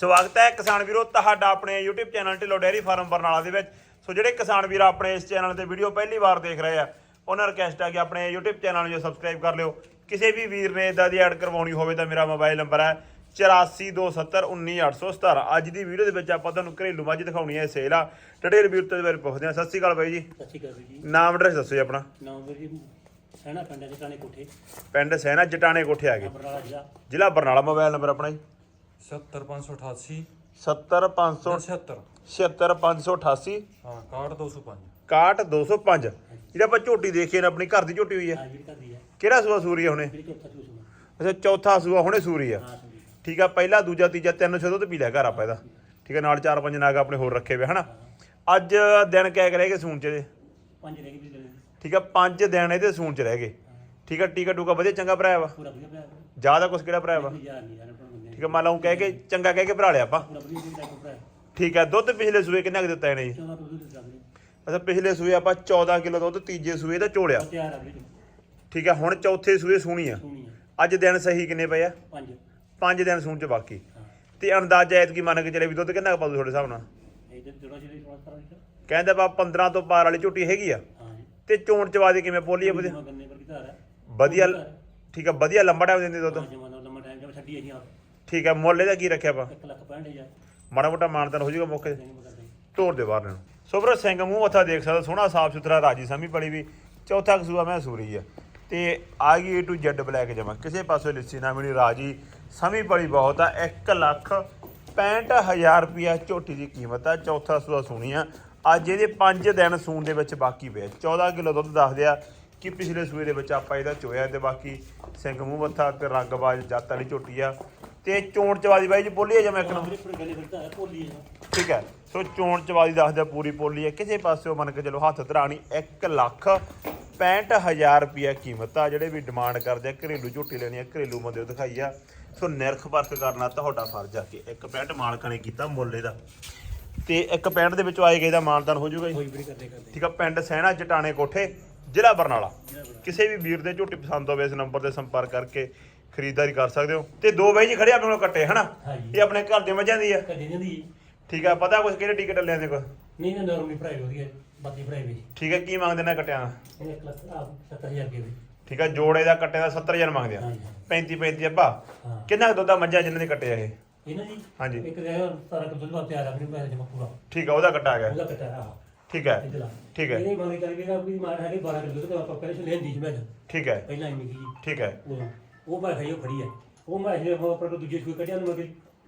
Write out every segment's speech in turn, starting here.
ਸਵਾਗਤ ਹੈ ਕਿਸਾਨ ਵੀਰੋ ਤੁਹਾਡਾ ਆਪਣੇ YouTube channel Dhillon dairy farm Barnala ਦੇ ਵਿੱਚ। ਸੋ ਜਿਹੜੇ ਕਿਸਾਨ ਵੀਰ ਆਪਣੇ ਇਸ ਚੈਨਲ ਤੇ ਵੀਡੀਓ ਪਹਿਲੀ ਵਾਰ ਦੇਖ ਰਹੇ ਆ ਉਹਨਾਂ ਰਿਕਵੈਸਟ ਹੈ ਕਿ ਆਪਣੇ YouTube ਚੈਨਲ ਨੂੰ ਸਬਸਕ੍ਰਾਈਬ ਕਰ ਲਿਓ। ਕਿਸੇ ਵੀ ਵੀਰ ਨੇ ਇਦਾਂ ਦੀ ਐਡ ਕਰਵਾਉਣੀ ਹੋਵੇ ਤਾਂ ਮੇਰਾ ਮੋਬਾਈਲ ਨੰਬਰ ਹੈ 8427191817 ਅੱਜ ਦੀ ਵੀਡੀਓ ਦੇ ਵਿੱਚ ਆਪਾਂ ਤੁਹਾਨੂੰ ਘਰੇਲੂ ਮੱਝ ਦਿਖਾਉਣੀ ਹੈ ਸੇਲ ਆ। ਡਿਟੇਲ ਵੀਰ ਤੇ ਬਾਰੇ ਪੁੱਛਦੇ ਹਾਂ। ਸਤਿ ਸ਼੍ਰੀ ਅਕਾਲ ਬਾਈ ਜੀ। ਸਤਿ ਸ਼੍ਰੀ ਅਕਾਲ ਜੀ। ਨਾਮ ਐਡਰੈਸ ਦੱਸੋ ਜੀ ਆਪਣਾ। ਨਾਮ ਵੀਰ ਜੀ ਸੈਣਾ ਪਿੰਡ ਦੇ ਟਾਣੇ ਕੋਠੇ। ਪਿੰਡ ਸੈਨਾ ਜਟਾਣੇ ਕੋਠੇ ਆ ਗਏ। ਬਰਨਾਲਾ ਜ਼ਿਲ੍ਹਾ। ਬਰਨਾਲਾ ਮੋਬਾਈਲ ਨੰਬਰ ਆਪਣਾ ਜੀ। 70588 70500 76 76588 ਹਾਂ 61205 61205 ਜਿਹੜਾ ਆਪਾਂ ਝੋਟੀ ਦੇਖੀ ਨਾ ਆਪਣੀ ਘਰ ਦੀ ਝੋਟੀ ਹੋਈ ਹੈ? ਕਿਹੜਾ ਸੂਆ ਸੂਰੀ ਹੈ ਹੁਣੇ? ਅੱਛਾ ਚੌਥਾ ਸੂਆ ਹੁਣੇ ਸੂਰੀ ਆ। ਠੀਕ ਆ ਪਹਿਲਾ ਦੂਜਾ ਤੀਜਾ ਤਿੰਨ ਛੇ ਦੁੱਧ ਪੀ ਲਿਆ ਘਰ ਆਪਾਂ ਇਹਦਾ। ਠੀਕ ਆ ਨਾਲ ਚਾਰ ਪੰਜ ਨਾਗ ਆਪਣੇ ਹੋਰ ਰੱਖੇ ਵੇ ਹਨਾ? ਅੱਜ ਦਿਨ ਕਹਿ ਕਰੇਗੇ ਸੂਣ ਚ ਦੇ ਪੰਜ ਰਹਿ ਗਏ ਠੀਕ ਆ ਪੰਜ ਦਿਨ ਇਹਦੇ ਸੂਣ ਚ ਰਹਿ ਗਏ। ਠੀਕ ਆ ਟੀਕਾ ਟੂਕਾ ਵਧੀਆ ਚੰਗਾ ਭਰਾਇਆ ਵਾ? ਪੂਰਾ ਵਧੀਆ ਪਿਆ ਜ਼ਿਆਦਾ ਕੁਛ ਕਿਹੜਾ ਭਰਾਇਆ ਵਾ? ਠੀਕ ਆ ਮੰਨ ਲਓ ਕਹਿ ਕੇ ਚੰਗਾ ਕਹਿ ਕੇ ਭਰਾ ਲਿਆ ਆਪਾਂ। ਠੀਕ ਆ ਦੁੱਧ ਪਿਛਲੇ ਸੂਏ ਕਿੰਨਾ ਕੁ ਦਿੱਤਾ ਇਹਨੇ ਜੀ? 14 ਤੋਂ ਦੁੱਧ ਚੱਲ ਰਹੀ ਅੱਛਾ ਪਿਛਲੇ ਸੂਏ ਆਪਾਂ 14 ਕਿਲੋ ਦੁੱਧ ਤੀਜੇ ਸੂਏ ਦਾ ਝੋਲਿਆ। ਤਿਆਰ ਆ ਵੀਰ ਠੀਕ ਆ ਹੁਣ ਚੌਥੇ ਸੂਏ ਸੂਣੀ ਆ। ਹੈ ਅੱਜ ਦਿਨ ਸਹੀ ਕਿੰਨੇ ਪਏ ਆ? ਪੰਜ। ਪੰਜ ਦਿਨ ਸੂਣ ਚ ਬਾਕੀ। ਹਾਂ। ਤੇ ਅੰਦਾਜ਼ਾ ਐਤਕੀ ਮੰਨ ਕੇ ਚਲੇ ਵੀ ਦੁੱਧ ਕਿੰਨਾ ਕੁ ਪਾਉ ਤੁਹਾਡੇ ਹਿਸਾਬ ਨਾਲ? ਇਹ ਤੇ ਜਿਹੜਾ ਜਿਹੜੀ ਥੋੜਾ ਤਰ੍ਹਾਂ ਵਿੱਚ ਕਹਿੰਦੇ ਬਾ 15 ਤੋਂ ਪਾਰ ਵਾਲੀ ਝੋਟੀ ਹੈਗੀ ਆ। ਹਾਂ ਜੀ। ਤੇ ਚੋਣ ਚਵਾ ਦੀ ਕਿਵੇਂ ਪੋਲੀ ਆ ਵਧੀਆ? ਜਮਾ ਪਰ ਹੈ ਠੀਕ ਆ ਵਧੀਆ ਲੰਬਾ ਟਾਈਮ ਦਿੰਦੀ ਦੁੱਧ। ਜਮਾ ਦਾ ਲੰਮਾ ਟਾਈਮ ਜਦ ਛੱਡੀ ਅਸੀਂ ਆਪ। ਠੀਕ ਆ ਮੁੱਲ ਇਹਦਾ ਕੀ ਰੱਖਿਆ ਆਪਾਂ? 1 ਲੱਖ 65000 ਮਾੜਾ ਮੋਟਾ ਮਾਨਦਾਨ ਹੋ ਜਾਊਗਾ ਮੌਕੇ ਤੇ। ਤੋੜ ਦੇ ਬਾਹਰ ਨੂੰ ਸੋਬਰ ਸਿੰਘ ਮੂੰਹ ਮੱਥਾ ਦੇਖ ਸਕਦਾ ਸੋਹਣਾ ਸਾਫ਼ ਸੁਥਰਾ ਰਾਜੀ ਸਮੀ ਪੜੀ ਵੀ। ਚੌਥਾ ਕਸੂਆ ਮੈਂ ਸੂਰੀ ਆ। ਤੇ ਆ ਗਈ ਏ ਟੂ ਜ਼ੈਡ ਬਲੈਕ ਜਮਾ। ਕਿਸੇ ਪਾਸੋਂ ਲਿੱਸੀ ਨਾ ਮਿਲੀ ਰਾਜੀ ਸਮੀ ਪੜੀ ਬਹੁਤ ਆ। 1 ਲੱਖ 65000 ਰੁਪਿਆ ਝੋਟੀ ਦੀ ਕੀਮਤ ਆ। ਚੌਥਾ ਸੂਆ ਸੂਣੀ ਆ। ਅੱਜ ਇਹਦੇ 5 ਦਿਨ ਸੂਣ ਦੇ ਵਿੱਚ ਬਾਕੀ ਪਿਆ। 14 ਕਿਲੋ ਦੁੱਧ ਦੱਸਦੇ ਆ ਕਿ ਪਿਛਲੇ ਸੂਏ ਦੇ ਵਿੱਚ ਆਪਾਂ ਇਹਦਾ ਚੋਇਆ ਤੇ ਬਾਕੀ ਸਿੰਘ ਮੂੰਹ ਮੱਥਾ ਤੇ ਰੰਗਬਾਜ਼ ਜੱਤ ਵਾਲੀ ਝੋਟੀ ਆ। ਤੇ ਚੋਣ ਚਵਾਦੀ ਬਾਈ ਜੀ ਬੋਲੀ ਆ ਜਮਾ ਇੱਕ ਨੰਬਰ ਪੂਰੇ ਪੋਲੀ ਹੈ ਠੀਕ ਹੈ। ਸੋ ਚੋਣ ਚਵਾਦੀ ਦੱਸਦਾ ਪੂਰੀ ਪੋਲੀ ਹੈ। ਕਿਸੇ ਪਾਸਿਓਂ ਮੰਨ ਕੇ ਚਲੋ ਹੱਥ ਧਰਾਣੀ 1 ਲੱਖ 65000 ਰੁਪਿਆ ਕੀਮਤ ਆ ਜਿਹੜੇ ਵੀ ਡਿਮਾਂਡ ਕਰਦੇ ਆ ਘਰੇਲੂ ਝੋਟੀ ਲੈਣੀ ਆ ਘਰੇਲੂ ਬੰਦੇ ਦਿਖਾਈ ਆ। ਸੋ ਨਿਰਖ ਪਰਖ ਕਰਨਾ ਤੁਹਾਡਾ ਫਰਜ਼ ਆ ਕਿ ਇੱਕ ਪੈਂਟ ਮਾਲਕਾਂ ਨੇ ਕੀਤਾ ਮੁੱਲ ਇਹਦਾ ਤੇ ਇੱਕ ਪੈਂਟ ਦੇ ਵਿੱਚੋਂ ਆਏ ਗਏ ਦਾ ਮਾਨਦਾਨ ਹੋ ਜਾਊਗਾ ਜੀ? ਠੀਕ ਆ ਪਿੰਡ ਸਹਿਣਾ ਜਟਾਣੇ ਕੋਠੇ ਜ਼ਿਲ੍ਹਾ ਬਰਨਾਲਾ। ਕਿਸੇ ਵੀ ਵੀਰ ਦੇ ਝੋਟੀ ਪਸੰਦ ਹੋਵੇ ਇਸ ਨੰਬਰ ਤੇ ਸੰਪਰਕ ਕਰਕੇ ਖਰੀਦਦਾਰੀ ਕਰ ਸਕਦੇ ਹੋ। ਤੇ ਦੋ ਬਾਈ ਜੀ ਖੜੇ ਆਪਣੇ ਕੋਲ ਕੱਟੇ ਹਨਾ? ਹਾਂਜੀ। ਇਹ ਆਪਣੇ ਘਰ ਦੇ ਮੱਝਾਂ ਦੀ ਆ। ਕਦੇ ਜਾਂਦੀ ਠੀਕ ਆ ਪਤਾ ਕੁਛ ਕਿਹੜੇ ਟਿਕਟ ਲੈਂਦੇ ਕੋ ਨਹੀਂ ਨਾ ਨਰਮੀ ਭਰਾਈ ਵਧੀਆ ਬਾਕੀ ਭਰਾਈ ਵੀ। ਠੀਕ ਹੈ ਕੀ ਮੰਗਦੇ ਨੇ ਕੱਟਿਆਂ ਦਾ ਇਹ 1 ਲੱਖ ਆ 70000 ਰੁਪਏ ਵੀ ਠੀਕ ਹੈ ਜੋੜੇ ਦਾ ਕੱਟੇ ਦਾ 70000 ਮੰਗਦੇ ਆ। ਹਾਂਜੀ 35 35 ਅੱਬਾ ਹਾਂ। ਕਿੰਨਾ ਕੁ ਦੁੱਧ ਦਾ ਮੱਝਾਂ ਜਿਨ੍ਹਾਂ ਦੇ ਕੱਟੇ ਆ ਇਹ? ਇਹਨਾਂ ਜੀ ਹਾਂਜੀ। ਇੱਕ ਦੇ ਸਾਰਾ ਕੁਝ ਦੁੱਧ ਤਿਆਰ ਆ ਫਿਰ ਮੈਂ ਜਮਾ ਪੂਰਾ। ਠੀਕ ਹੈ ਉਹਦਾ ਕੱਟਾ ਗਿਆ ਉਹਦਾ ਕੱਟਾ ਆ ਠੀਕ ਹੈ ਇਧਰ ਠੀਕ ਹੈ ਇਹ ਮੰਗੇ ਕਰ ਵੀ ਵੀ ਮਾਰ ਹੈਗੇ 12 ਕਿਲੋ ਦੁੱਧ ਆਪਾਂ ਪਹਿਲੇ ਲੈਣ ਦੀ ਮੈਂ ਠੀਕ ਹੈ ਪਹਿਲਾਂ ਹੀ ਮਿਲੀ ਠੀਕ ਹੈ ਉਹ ਉਹ ਮੈਂ ਖਾਈ ਉਹ ਖੜੀ ਹੈ ਉਹ ਮੈਂ ਇਹ ਆਪਾਂ ਤੋਂ ਦੂਜੇ ਸੂਏ ਕੱਢਿਆ ਨੂੰ ਮੈਂ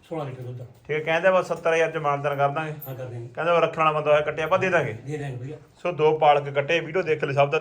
16 ਲੀਟਰ ਦੁੱਧ। ਠੀਕ ਹੈ ਕਹਿੰਦੇ ਬਸ 70000 ਚ ਮਾਨਦਾਨ ਕਰ ਦਾਂਗੇ। ਹਾਂ ਕਰ ਦੇਂਗੇ। ਕਹਿੰਦੇ ਰੱਖਣ ਵਾਲਾ ਬੰਦਾ ਹੋਇਆ ਕੱਟਿਆ ਆਪਾਂ ਦੇ ਦਾਂਗੇ। ਦੇ ਦੇਂਗੇ ਭਈਆ। ਸੋ ਦੋ ਪਾਲਕ ਕੱਟੇ ਵੀਡੀਓ ਦੇਖ ਲੈ ਸਭ ਦਾ